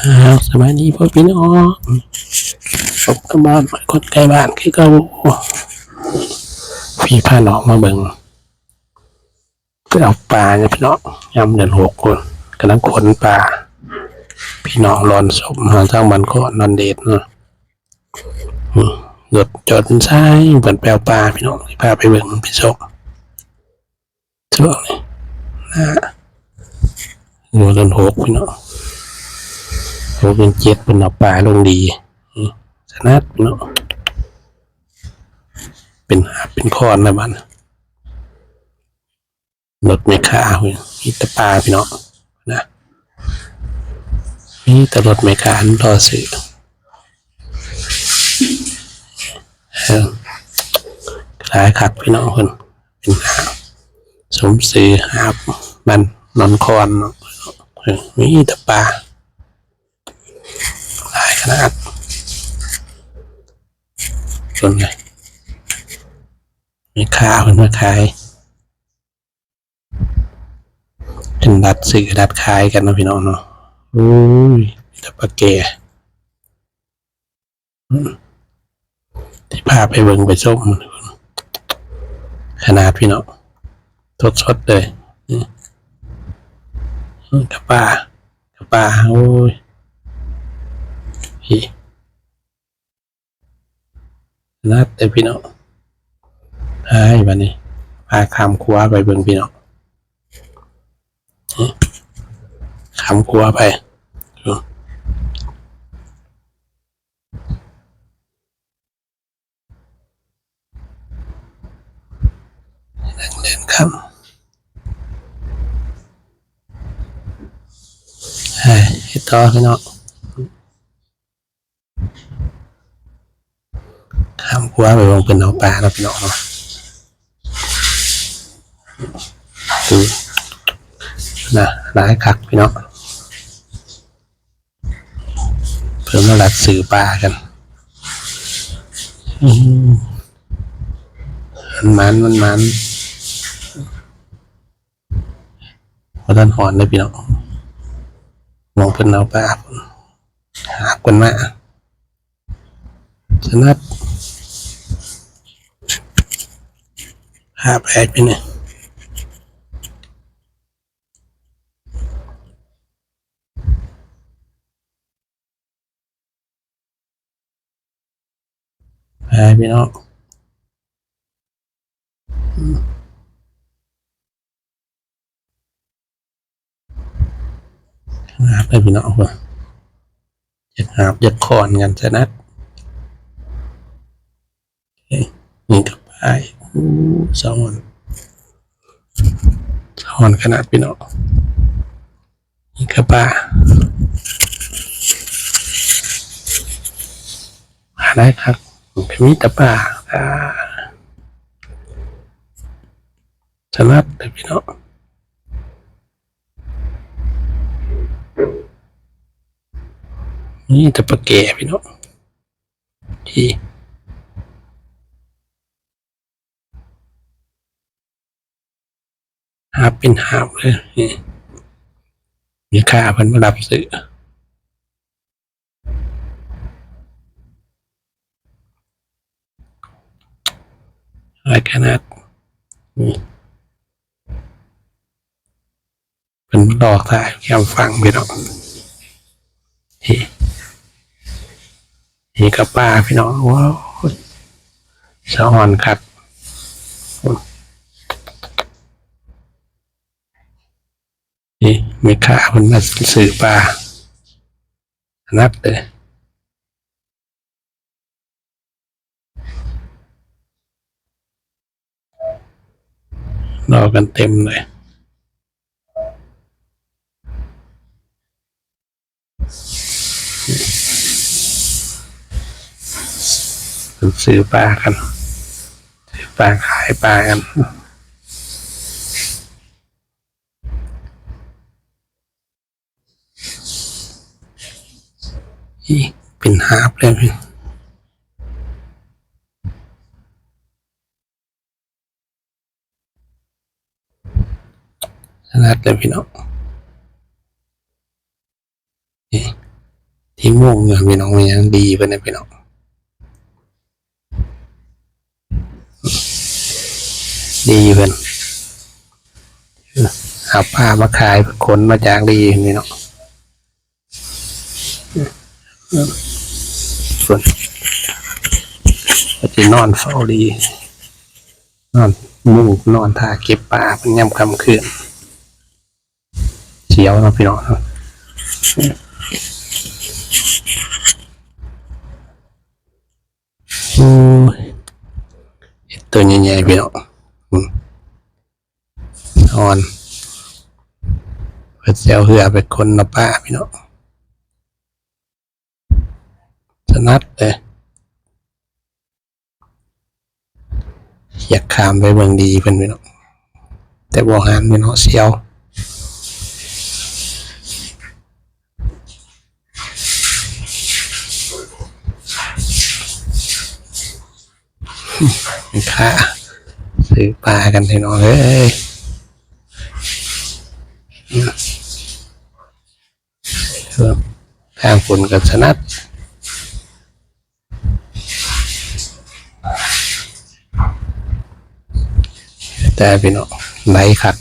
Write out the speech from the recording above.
อ่าสบายดีพ่อพี่น้องศพกับบ้านคนใกลบ้านคือเก่าพี่พาน้องมาเบิ่งไปเอาปลาเนี่ยพี่น้องยำเดือนหกคนกำลังขนปลาพี่น้องรอนศพมาทางมันก็นอนเดทเนาะอืมรถจอดซ้ายเปิดแปลวปลาพี่น้องที่พาไปเบิ่งพี่ศพช่วงนี้นะหัวเดือนหกพี่น้อง เขาเป็นเจ็ดเป็นเอาปลาลงดีอืมสนัดเนาะเป็นหาเป็นคอนนะบ้านรถไม่ค่าเว้ยมีแต่ปลาพี่เน้องนะมีแต่รถไม่ค่าอันรอซื้อคล้ายขักพี่น้องคนเป็นหาสมซื้อหาบมันนอนคอนเนาะเออมีแต่ปลา หลายขนาดส่วนไงมีข้าวเป็นมาขายเป็นดัดสื่อดัดขายกันนะพี่น้องเนาะอุ้ยต่ปลาแก่อืมที่พาไปเบิงไปส้มขนาดพี่น้องสดเลยอืมกับปลากับปลาโอ้ย พี่นัดแต่พี่เน้องไอ้บันนี้พาคำครัวไปเบิ่งพี่น้องนี่คำครัวไปเดินเดินคำไอ้เฮ็ดต่อพี่น้องข้าม กัวไปวงเป็นเอาปลาแล้วพี่น้องเนาะดูนะร้ายคักพี่น้องเพิ่มระดับสื่อปลากันอืมมันมันมันมันดันหอนเลยพี่น้องมองเป็นเอาปลาหาคนมาสนัด ห้าแปดไปเนี่ยไปพี่น้องอืมหาไปพี่น้องว่ะจะหาบจะคอนกันจะนัดนี่กับไป สองวันสองวันขนาดพี่น้องนี่กับปลาหาได้ครับเป็นมิตรปลาอ่าสนัดเลยพี่น้องนี่แต่ปลาแก่พี่น้องที่ หาเป็นหาบเลยมีค่าเพิ่นมารับซื้ออะไรขนาดเป็นดอกถ่ายแคมฟังพี่น้องนี่นี่กับป้าพี่น้องว้าวสะอ่อนครั ไม่ค่ามันมาสื่อปลานัดเลยรอกันเต็มเลยซื้อปลากันซื้อปลาขายปลากัน เป็นหาบเลยพี่ขนาดเลยพี่น้องนี่ที่ม่วงอยู่พี่น้องมันยังดีเพิ่นะพี่น้องดีเพิ่นเอาผ้ามาขายขนมาจากดีพี่น้อง ส่วนจะนอนเฝ้าดี นอนมุ่งนอนท่าเก็บปลาเป็นย่ำคำคืนเสียวเนาะพี่น้องเนาะโอ้ยตัวใหญ่ๆพี่น้องนอนเพื่อเสียวเหือไปคนนะป้าพี่น้องจะ นัดเลยอยากขามไปเมืองดีเพิ่นพี่น้องแต่บ่หันพี่น้องเสียวค่าซื้อปลากันพี่น้องเอ้ยทางฝนกับสนัด พี่น้องไหลขา